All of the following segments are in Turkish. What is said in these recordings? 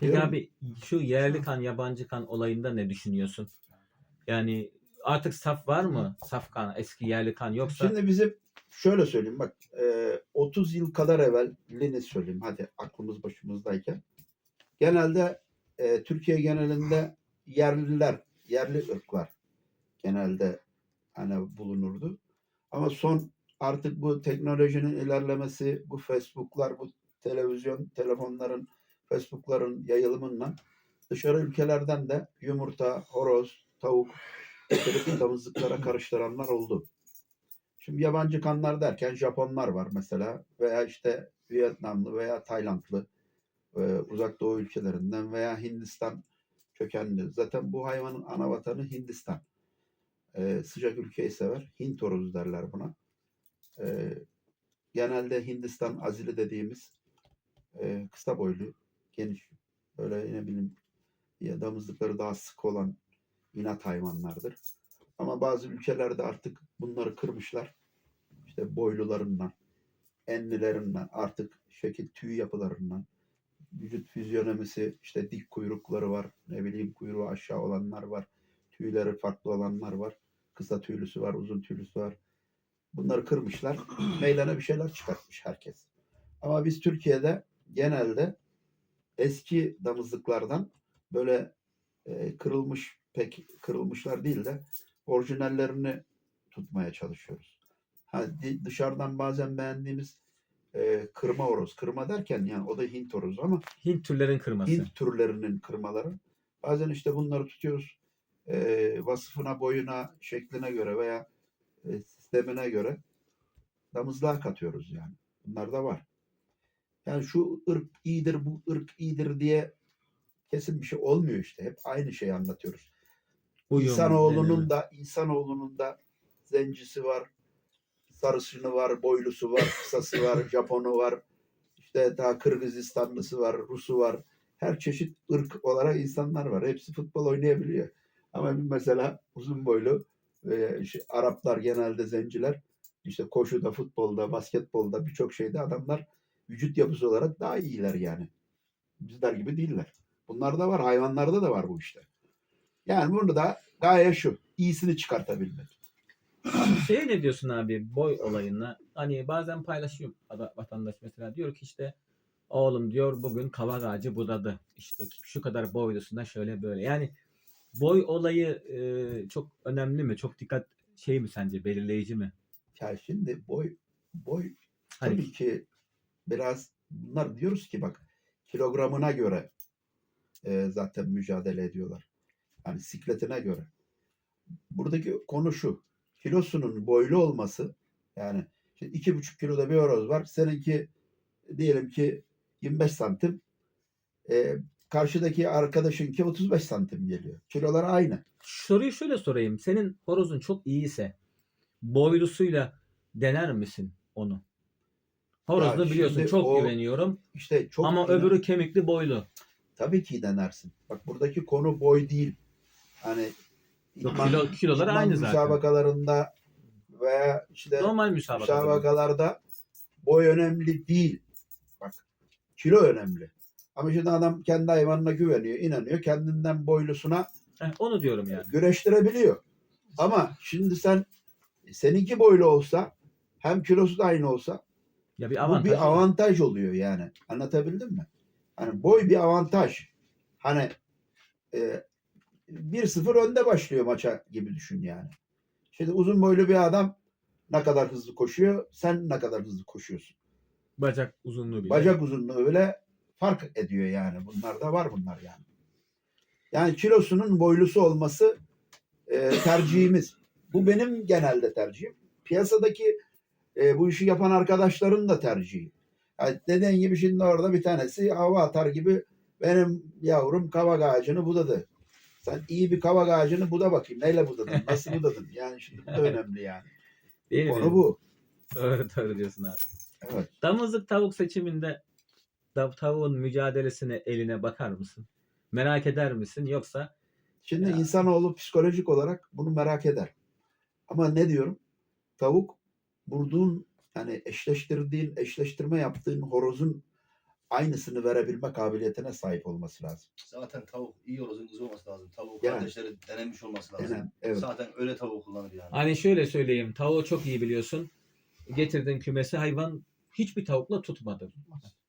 Peki abi şu yerli kan yabancı kan olayında ne düşünüyorsun? Yani artık saf var mı? Saf kan, eski yerli kan yoksa Şimdi bizim şöyle söyleyeyim bak e, 30 yıl kadar evvelini söyleyeyim hadi aklımız başımızdayken. Genelde e, Türkiye genelinde yerliler, yerli ırklar genelde hani bulunurdu. Ama son artık bu teknolojinin ilerlemesi, bu Facebook'lar, bu televizyon, telefonların, Facebook'ların yayılımıyla dışarı ülkelerden de yumurta, horoz, tavuk getirip damızlıklara karıştıranlar oldu. Şimdi yabancı kanlar derken Japonlar var mesela veya işte Vietnamlı veya Taylandlı e, uzak doğu ülkelerinden veya Hindistan kökenli. Zaten bu hayvanın ana vatanı Hindistan. E, sıcak ülkeyi sever. Hint horozu derler buna. E, genelde Hindistan azili dediğimiz e, kısa boylu, geniş, böyle ne bileyim ya damızlıkları daha sık olan inat hayvanlardır. Ama bazı ülkelerde artık bunları kırmışlar. İşte boylularından, enlilerinden, artık şekil tüy yapılarından, vücut fizyonomisi, işte dik kuyrukları var, ne bileyim kuyruğu aşağı olanlar var, tüyleri farklı olanlar var, kısa tüylüsü var, uzun tüylüsü var. Bunları kırmışlar, meydana bir şeyler çıkartmış herkes. Ama biz Türkiye'de genelde eski damızlıklardan böyle e, kırılmış pek kırılmışlar değil de orijinallerini tutmaya çalışıyoruz. Ha, dışarıdan bazen beğendiğimiz e, kırma horoz. Kırma derken yani o da Hint horozu ama Hint türlerin kırması? Hint türlerinin kırmaları. Bazen işte bunları tutuyoruz. E, vasıfına, boyuna, şekline göre veya e, sistemine göre damızlığa katıyoruz yani. Bunlar da var. Yani şu ırk iyidir, bu ırk iyidir diye kesin bir şey olmuyor işte. Hep aynı şeyi anlatıyoruz. Uyum, İnsanoğlunun deneme. da insanoğlunun da zencisi var, sarışını var, boylusu var, kısası var, Japonu var. işte daha Kırgızistanlısı var, Rusu var. Her çeşit ırk olarak insanlar var. Hepsi futbol oynayabiliyor. Ama mesela uzun boylu e, işte Araplar genelde zenciler işte koşuda, futbolda, basketbolda birçok şeyde adamlar vücut yapısı olarak daha iyiler yani. Bizler gibi değiller. Bunlar da var. Hayvanlarda da var bu işte. Yani bunu da gaye şu. iyisini çıkartabilmek. Şey ne diyorsun abi boy olayına? Hani bazen paylaşıyor ada- vatandaş mesela diyor ki işte oğlum diyor bugün kavak ağacı budadı. İşte şu kadar boylusuna şöyle böyle. Yani boy olayı e, çok önemli mi? Çok dikkat şey mi sence belirleyici mi? Ya şimdi boy boy Hani tabii ki biraz bunlar diyoruz ki bak kilogramına göre e, zaten mücadele ediyorlar. Yani sikletine göre. Buradaki konu şu. Kilosunun boylu olması yani şimdi iki buçuk kiloda bir horoz var. Seninki diyelim ki 25 santim. E, karşıdaki arkadaşınki 35 santim geliyor. Kilolar aynı. soruyu şöyle sorayım. Senin horozun çok iyiyse boylusuyla dener misin onu? Horozda Ya biliyorsun şimdi çok o güveniyorum. İşte çok Ama inan- öbürü kemikli boylu. tabii ki denersin. Bak buradaki konu boy değil. Hani Yok, idman- kilo, kiloları idman aynı zaten. müsabakalarında veya işte Normal müsabakalar. müsabakalarda boy önemli değil. Bak kilo önemli. Ama şimdi adam kendi hayvanına güveniyor, inanıyor. Kendinden boylusuna Heh, onu diyorum yani. güreştirebiliyor. Ama şimdi sen seninki boylu olsa hem kilosu da aynı olsa Ya bir bu avantaj. bir avantaj oluyor yani. Anlatabildim mi? Hani boy bir avantaj. Hani e, 1-0 önde başlıyor maça gibi düşün yani. Şimdi uzun boylu bir adam ne kadar hızlı koşuyor, sen ne kadar hızlı koşuyorsun. Bacak uzunluğu bile. Bacak uzunluğu öyle fark ediyor yani. Bunlar da var bunlar yani. Yani kilosunun boylusu olması e, tercihimiz. Bu benim genelde tercihim. Piyasadaki e, bu işi yapan arkadaşların da tercihi. Yani dediğin gibi şimdi orada bir tanesi hava atar gibi benim yavrum kavak ağacını budadı. Sen iyi bir kavak ağacını buda bakayım. Neyle budadın? Nasıl budadın? Yani şimdi bu da önemli yani. Değil mi? Konu bu. Doğru doğru diyorsun abi. Evet. Damızlık tavuk seçiminde tavuğun mücadelesine eline bakar mısın? Merak eder misin? Yoksa Şimdi Ya. insanoğlu psikolojik olarak bunu merak eder. Ama ne diyorum? Tavuk vurduğun yani eşleştirdiğin, eşleştirme yaptığın horozun aynısını verebilme kabiliyetine sahip olması lazım. Zaten tavuk iyi horozun kızı olması lazım. Tavuk Yani. kardeşleri denemiş olması lazım. Yani, evet. Zaten öyle tavuk kullanır yani. Hani şöyle söyleyeyim. Tavuğu çok iyi biliyorsun. Getirdin kümesi hayvan hiçbir tavukla tutmadı.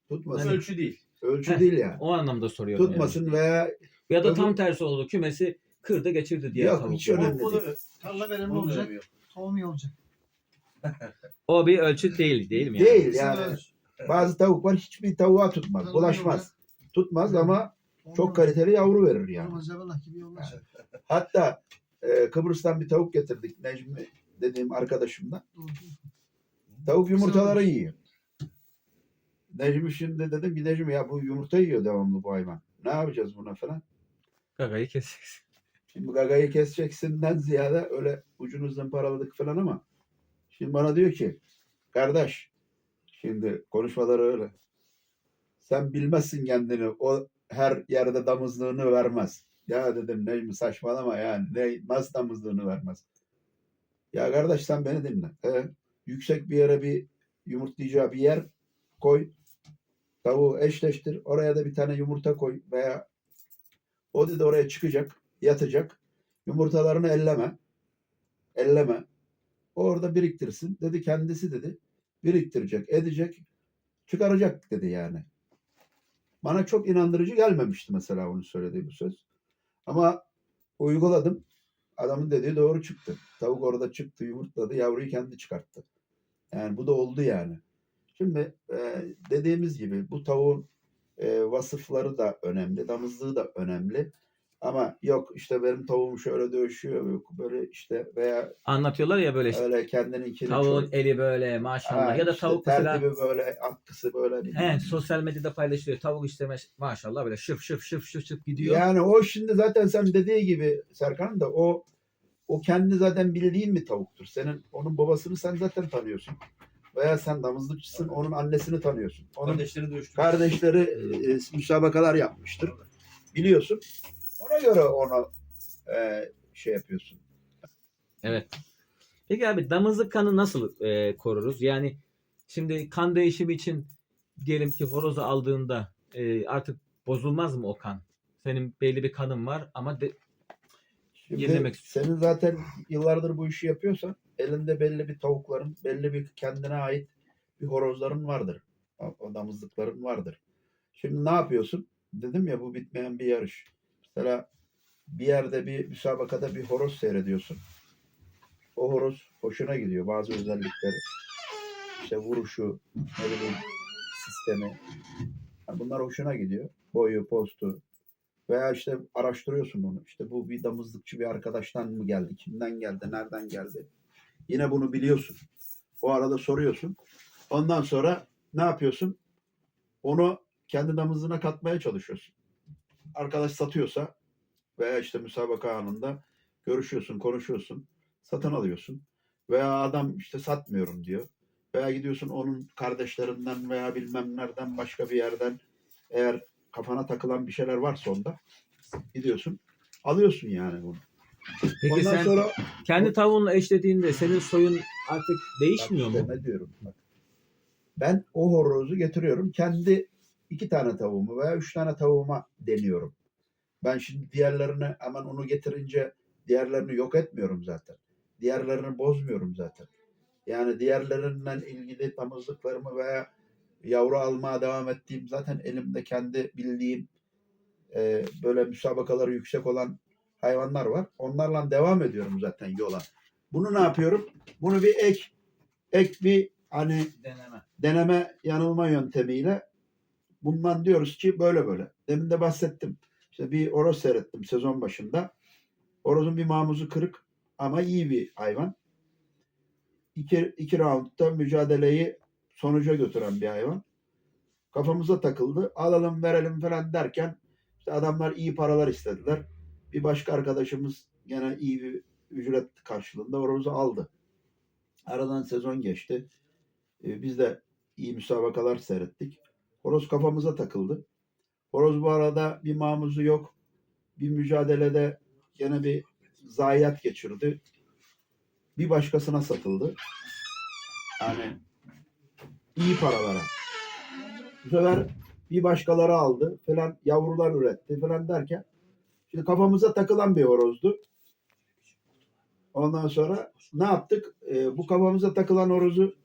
Tutmasın. Ölçü değil. Ölçü Heh, değil yani. O anlamda soruyorum. Tutmasın veya Yani. Ya da tam tersi oldu. Kümesi kırdı geçirdi diğer Yok, tavuk. hiç önemli değil. tarla verimli Olacak. Tohum iyi olacak. O bir ölçüt değil değil mi? yani? değil yani. Bazı tavuk var hiçbir tavuğa tutmaz. Bulaşmaz. Tutmaz ama çok kaliteli yavru verir yani. Gibi. Hatta e, Kıbrıs'tan bir tavuk getirdik Necmi dediğim arkadaşımdan. Doğru. Tavuk yumurtaları yiyor. Necmi şimdi dedim ki Necmi ya bu yumurta yiyor devamlı bu hayvan. Ne yapacağız buna falan. Gagayı keseceksin. Şimdi gagayı keseceksinden ziyade öyle ucunu zımparaladık falan ama şimdi bana diyor ki kardeş şimdi konuşmaları öyle. Sen bilmezsin kendini. O her yerde damızlığını vermez. Ya dedim Necmi saçmalama yani. Ne, nasıl damızlığını vermez? Ya kardeş sen beni dinle. E, yüksek bir yere bir yumurtlayacağı bir yer koy. Tavuğu eşleştir. Oraya da bir tane yumurta koy veya o dedi oraya çıkacak, yatacak. Yumurtalarını elleme. Elleme. Orada biriktirsin. Dedi kendisi dedi. Biriktirecek, edecek, çıkaracak dedi yani. Bana çok inandırıcı gelmemişti mesela onu söylediği bu söz. Ama uyguladım. Adamın dediği doğru çıktı. Tavuk orada çıktı, yumurtladı, yavruyu kendi çıkarttı. Yani bu da oldu yani. Şimdi e, dediğimiz gibi bu tavuğun e, vasıfları da önemli, damızlığı da önemli. Ama yok işte benim tavuğum şöyle dövüşüyor, yok böyle işte veya Anlatıyorlar ya böyle işte. öyle kendininkini Tavuğun çok- eli böyle maşallah. Ha, ya da işte tavuk mesela tertibi böyle, atkısı böyle. bilmem he, sosyal medyada paylaşılıyor. Tavuk işte maş- maşallah böyle şıf şıf şıf şıf şıf gidiyor. Yani o şimdi zaten sen dediği gibi Serkan da o o kendi zaten bildiğin bir tavuktur. Senin onun babasını sen zaten tanıyorsun. Veya sen damızlıkçısın, onun annesini tanıyorsun. Onun Kardeşleri dövüştü. kardeşleri e, müsabakalar yapmıştır. Biliyorsun. Ona göre onu e, şey yapıyorsun. Evet. Peki abi damızlık kanı nasıl e, koruruz? Yani şimdi kan değişimi için diyelim ki horozu aldığında e, artık bozulmaz mı o kan? Senin belli bir kanın var ama de- Şimdi Yenilemek senin zaten yıllardır bu işi yapıyorsan elinde belli bir tavukların, belli bir kendine ait bir horozların vardır. Damızlıkların vardır. Şimdi ne yapıyorsun? Dedim ya bu bitmeyen bir yarış. Mesela bir yerde bir müsabakada bir horoz seyrediyorsun. O horoz hoşuna gidiyor bazı özellikleri. İşte vuruşu, ne bileyim, sistemi. Yani bunlar hoşuna gidiyor. Boyu, postu. Veya işte araştırıyorsun onu. İşte bu bir damızlıkçı bir arkadaştan mı geldi? Kimden geldi? Nereden geldi? Yine bunu biliyorsun. O arada soruyorsun. Ondan sonra ne yapıyorsun? Onu kendi damızlığına katmaya çalışıyorsun. Arkadaş satıyorsa veya işte müsabaka anında görüşüyorsun, konuşuyorsun, satın alıyorsun. Veya adam işte satmıyorum diyor. Veya gidiyorsun onun kardeşlerinden veya bilmem nereden başka bir yerden eğer kafana takılan bir şeyler varsa onda gidiyorsun alıyorsun yani bunu. peki Ondan sen sonra kendi tavuğunla eşlediğinde senin soyun artık değişmiyor Bak mu? Ne diyorum bak. Ben o horozu getiriyorum. Kendi iki tane tavuğumu veya üç tane tavuğuma deniyorum. Ben şimdi diğerlerini hemen onu getirince diğerlerini yok etmiyorum zaten. Diğerlerini bozmuyorum zaten. Yani diğerlerinden ilgili damızlıklarımı veya yavru almaya devam ettiğim zaten elimde kendi bildiğim e, böyle müsabakaları yüksek olan hayvanlar var. Onlarla devam ediyorum zaten yola. Bunu ne yapıyorum? Bunu bir ek ek bir hani Deneme. deneme yanılma yöntemiyle bundan diyoruz ki böyle böyle. Demin de bahsettim. İşte bir horoz seyrettim sezon başında. Horozun bir mamuzu kırık ama iyi bir hayvan. İki, iki roundda mücadeleyi sonuca götüren bir hayvan. Kafamıza takıldı. Alalım verelim falan derken işte adamlar iyi paralar istediler. Bir başka arkadaşımız gene iyi bir ücret karşılığında horozu aldı. Aradan sezon geçti. Ee, biz de iyi müsabakalar seyrettik. Horoz kafamıza takıldı. Horoz bu arada bir mamuzu yok. Bir mücadelede gene bir zayiat geçirdi. Bir başkasına satıldı. Yani iyi paralara. Bu sefer bir başkaları aldı falan yavrular üretti falan derken şimdi kafamıza takılan bir horozdu. Ondan sonra ne yaptık? Ee, bu kafamıza takılan horozu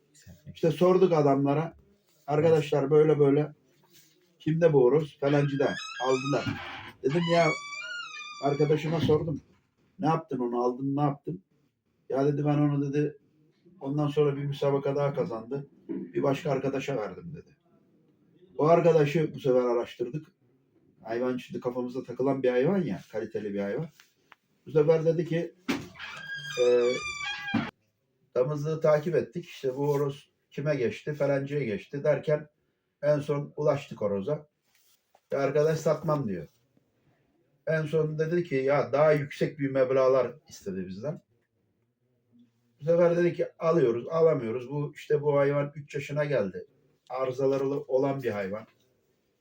işte sorduk adamlara. Arkadaşlar böyle böyle kimde bu horoz? Falancıda. Aldılar. Dedim ya arkadaşıma sordum. Ne yaptın onu aldın ne yaptın? Ya dedi ben onu dedi ondan sonra bir müsabaka daha kazandı. Bir başka arkadaşa verdim dedi. O arkadaşı bu sefer araştırdık. Hayvan şimdi kafamıza takılan bir hayvan ya. Kaliteli bir hayvan. Bu sefer dedi ki e, damızlığı takip ettik. İşte bu horoz kime geçti? Falancıya geçti derken en son ulaştık horoza. Ve arkadaş satmam diyor. En son dedi ki ya daha yüksek bir meblağlar istedi bizden. Bu sefer dedi ki alıyoruz, alamıyoruz. Bu işte bu hayvan 3 yaşına geldi. Arızaları olan bir hayvan.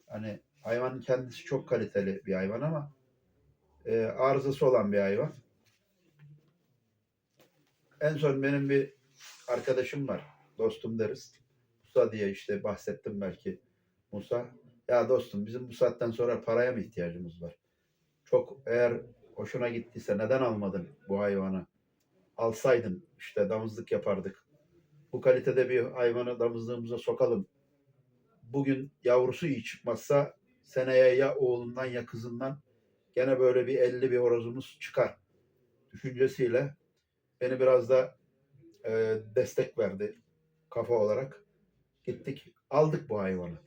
Hani hayvanın kendisi çok kaliteli bir hayvan ama e, arızası olan bir hayvan. En son benim bir arkadaşım var. Dostum deriz. Musa diye işte bahsettim belki. Musa. Ya dostum bizim bu saatten sonra paraya mı ihtiyacımız var? Çok eğer hoşuna gittiyse neden almadın bu hayvanı? Alsaydın işte damızlık yapardık. Bu kalitede bir hayvanı damızlığımıza sokalım. Bugün yavrusu iyi çıkmazsa seneye ya oğlundan ya kızından gene böyle bir 50 bir horozumuz çıkar. Düşüncesiyle beni biraz da e, destek verdi kafa olarak. Gittik aldık bu hayvanı.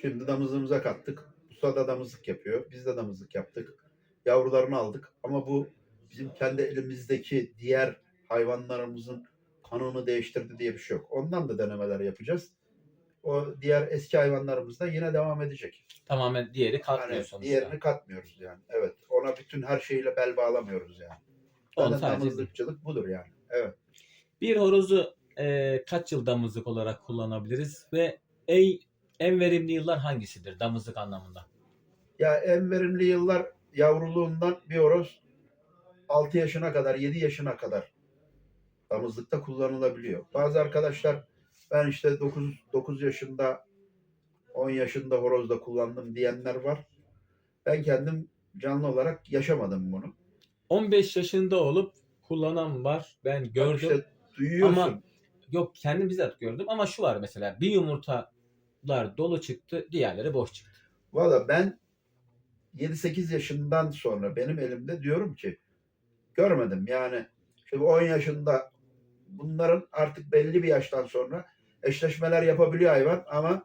Şimdi damızlığımıza kattık. Usta da damızlık yapıyor. Biz de damızlık yaptık. Yavrularını aldık. Ama bu bizim kendi elimizdeki diğer hayvanlarımızın kanunu değiştirdi diye bir şey yok. Ondan da denemeler yapacağız. O diğer eski hayvanlarımız da yine devam edecek. Tamamen diğeri kalkmıyor Yani sonuçta. diğerini katmıyoruz yani. Evet. Ona bütün her şeyle bel bağlamıyoruz yani. Zaten sadece damızlıkçılık budur yani. Evet. bir horozu e, kaç yıl damızlık olarak kullanabiliriz ve en, en verimli yıllar hangisidir damızlık anlamında? Ya en verimli yıllar yavruluğundan bir horoz 6 yaşına kadar, 7 yaşına kadar damızlıkta kullanılabiliyor. Bazı arkadaşlar ben işte 9, 9 yaşında 10 yaşında horozda kullandım diyenler var. Ben kendim canlı olarak yaşamadım bunu. 15 yaşında olup kullanan var. Ben gördüm. İşte duyuyorsun. Ama- Yok kendim bizzat gördüm ama şu var mesela bir yumurtalar dolu çıktı diğerleri boş çıktı. Valla ben 7-8 yaşından sonra benim elimde diyorum ki görmedim yani şimdi 10 yaşında bunların artık belli bir yaştan sonra eşleşmeler yapabiliyor hayvan ama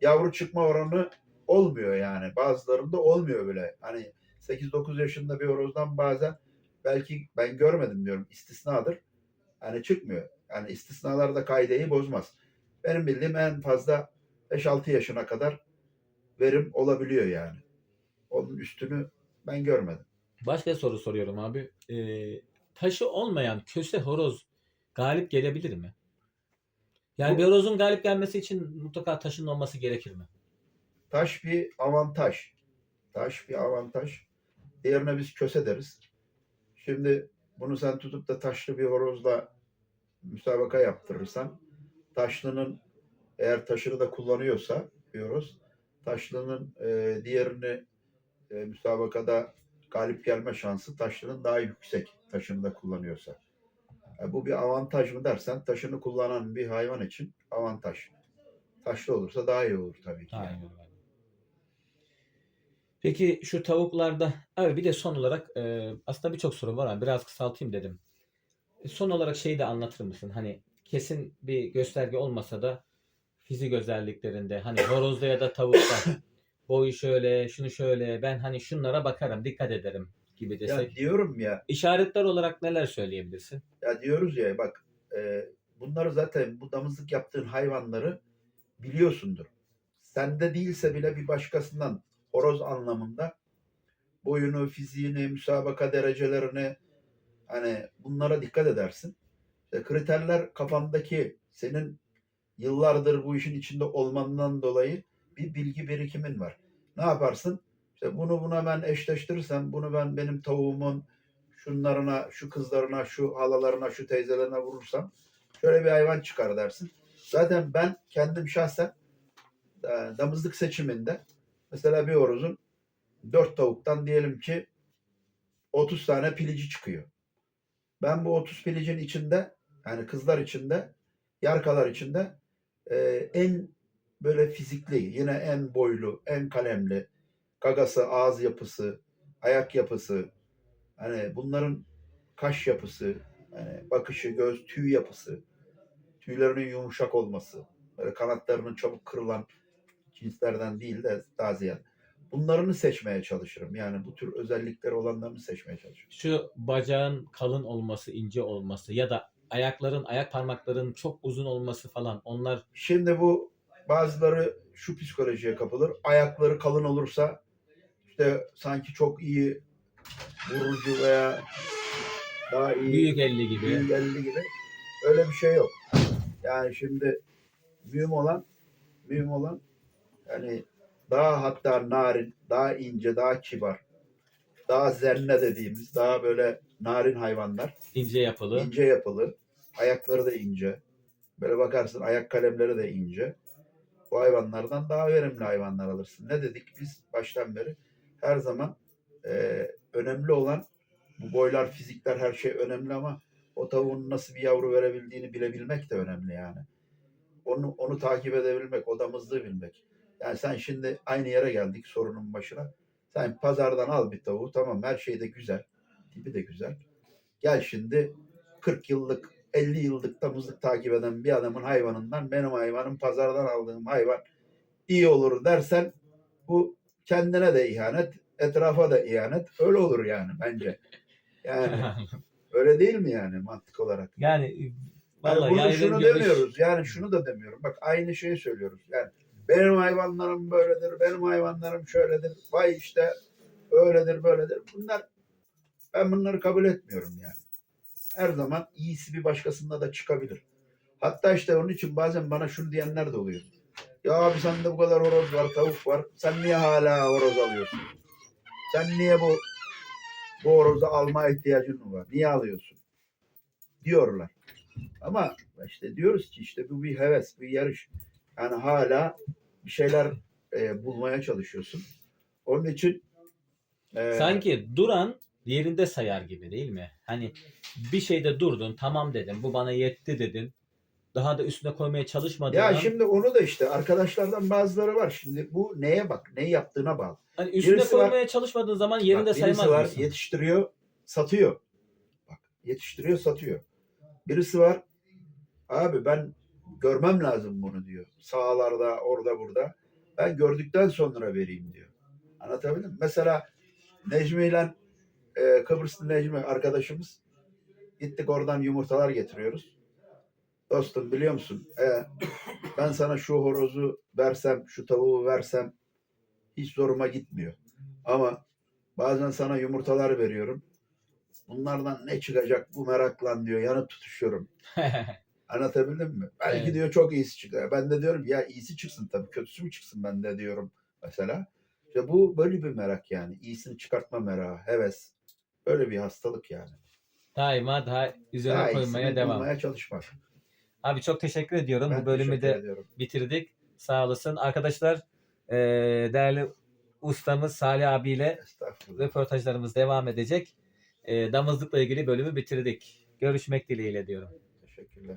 yavru çıkma oranı olmuyor yani. Bazılarında olmuyor bile. Hani 8-9 yaşında bir horozdan bazen belki ben görmedim diyorum istisnadır. Hani çıkmıyor. Yani istisnalar da kaideyi bozmaz. Benim bildiğim en fazla 5-6 yaşına kadar verim olabiliyor yani. Onun üstünü ben görmedim. Başka soru soruyorum abi. Ee, taşı olmayan köse horoz galip gelebilir mi? Yani Bu- bir horozun galip gelmesi için mutlaka taşın olması gerekir mi? Taş bir avantaj. Taş bir avantaj. Diğerine biz köse deriz. Şimdi bunu sen tutup da taşlı bir horozla müsabaka yaptırırsan taşlının eğer taşını da kullanıyorsa bir horoz taşlının e, diğerini e, müsabakada galip gelme şansı taşlının daha yüksek taşını da kullanıyorsa. E, bu bir avantaj mı dersen taşını kullanan bir hayvan için avantaj. Taşlı olursa daha iyi olur tabii ki. yani. Aynen öyle. Peki şu tavuklarda abi bir de son olarak e, aslında birçok soru var ama biraz kısaltayım dedim. E, Son olarak şeyi de anlatır mısın? Hani kesin bir gösterge olmasa da fizik özelliklerinde hani horozda ya da tavukta boyu şöyle, şunu şöyle ben hani şunlara bakarım, dikkat ederim gibi Ya desek. diyorum ya İşaretler olarak neler söyleyebilirsin? Ya diyoruz ya bak e, bunları zaten bu damızlık yaptığın hayvanları biliyorsundur. Sende değilse bile bir başkasından horoz anlamında boyunu, fiziğini, müsabaka derecelerini hani bunlara dikkat edersin. İşte kriterler kafandaki senin yıllardır bu işin içinde olmandan dolayı bir bilgi birikimin var. Ne yaparsın? İşte bunu buna ben eşleştirirsem, bunu ben benim tavuğumun şunlarına, şu kızlarına, şu halalarına, şu teyzelerine vurursam şöyle bir hayvan çıkar dersin. Zaten ben kendim şahsen e, damızlık seçiminde mesela bir horozun 4 tavuktan diyelim ki 30 tane pilici çıkıyor. Ben bu 30 pilicin içinde yani kızlar içinde yarkalar içinde e, en böyle fizikli yine en boylu en kalemli gagası ağız yapısı ayak yapısı hani bunların kaş yapısı yani bakışı göz tüy yapısı tüylerinin yumuşak olması böyle kanatlarının çabuk kırılan cinslerden değil de daha ziyade bunlarını seçmeye çalışırım. Yani bu tür özellikleri olanlarını seçmeye çalışırım. Şu bacağın kalın olması, ince olması ya da ayakların, ayak parmaklarının çok uzun olması falan onlar Şimdi bu bazıları şu psikolojiye kapılır. Ayakları kalın olursa işte sanki çok iyi vurucu veya daha iyi büyük elli gibi. büyük elli gibi. Öyle bir şey yok. Yani şimdi mühim olan mühim olan yani daha hatta narin, daha ince, daha kibar, daha zenne dediğimiz, daha böyle narin hayvanlar. ince yapılı. ince yapılı. Ayakları da ince. Böyle bakarsın ayak kalemleri de ince. Bu hayvanlardan daha verimli hayvanlar alırsın. Ne dedik biz baştan beri? Her zaman e, önemli olan bu boylar, fizikler her şey önemli ama o tavuğun nasıl bir yavru verebildiğini bilebilmek de önemli yani. Onu, onu takip edebilmek, o damızlığı bilmek. Yani sen şimdi aynı yere geldik sorunun başına. Sen pazardan al bir tavuğu tamam her şey de güzel. Tipi de güzel. Gel şimdi 40 yıllık 50 yıllık damızlık takip eden bir adamın hayvanından benim hayvanım pazardan aldığım hayvan iyi olur dersen bu kendine de ihanet, etrafa da ihanet. Öyle olur yani bence. Yani öyle değil mi yani mantık olarak? yani Yani vallahi burada yaygın şunu görüş- demiyoruz. Yani şunu da demiyorum. Bak aynı şeyi söylüyoruz. Yani benim hayvanlarım böyledir, benim hayvanlarım şöyledir. Vay işte öyledir, böyledir. Bunlar ben bunları kabul etmiyorum yani. Her zaman iyisi bir başkasında da çıkabilir. Hatta işte onun için bazen bana şunu diyenler de oluyor. Ya abi sende bu kadar horoz var, tavuk var. Sen niye hala horoz alıyorsun? Sen niye bu bu horozu alma ihtiyacın var? Niye alıyorsun? Diyorlar. Ama işte diyoruz ki işte bu bir heves, bir yarış. Yani hala bir şeyler e, bulmaya çalışıyorsun. Onun için e, Sanki duran yerinde sayar gibi değil mi? Hani bir şeyde durdun, tamam dedin, bu bana yetti dedin. Daha da üstüne koymaya çalışmadın. ya şimdi onu da işte arkadaşlardan bazıları var. Şimdi bu neye bak, ne yaptığına bağlı. hani üstüne birisi var- koymaya çalışmadığın zaman yerinde Bak, birisi saymaz var mısın? yetiştiriyor, satıyor. Bak yetiştiriyor, satıyor. Birisi var abi ben görmem lazım bunu diyor. Sahalarda, orada burada. Ben gördükten sonra vereyim diyor. Anlatabildim mi? Mesela Necmi ile e, Kıbrıslı Necmi arkadaşımız gittik oradan yumurtalar getiriyoruz. Dostum biliyor musun? e, ben sana şu horozu versem, şu tavuğu versem hiç zoruma gitmiyor. Ama bazen sana yumurtalar veriyorum. Bunlardan ne çıkacak bu meraklan diyor. Yanıp tutuşuyorum. Anlatabildim mi? Belki Evet. diyor çok iyisi çıkar. Ben de diyorum ya iyisi çıksın tabii. Kötüsü mü çıksın ben de diyorum mesela. İşte bu böyle bir merak yani. İyisini çıkartma merakı, heves. Böyle bir hastalık yani. Daima daha üzerine Daha koymaya devam. bulmaya çalışmak. Abi çok teşekkür ediyorum. Ben Bu bölümü de ediyorum. bitirdik. Sağ olasın. Arkadaşlar eee, değerli ustamız Salih abiyle röportajlarımız devam edecek. Eee damızlıkla ilgili bölümü bitirdik. Görüşmek dileğiyle diyorum. Teşekkürler.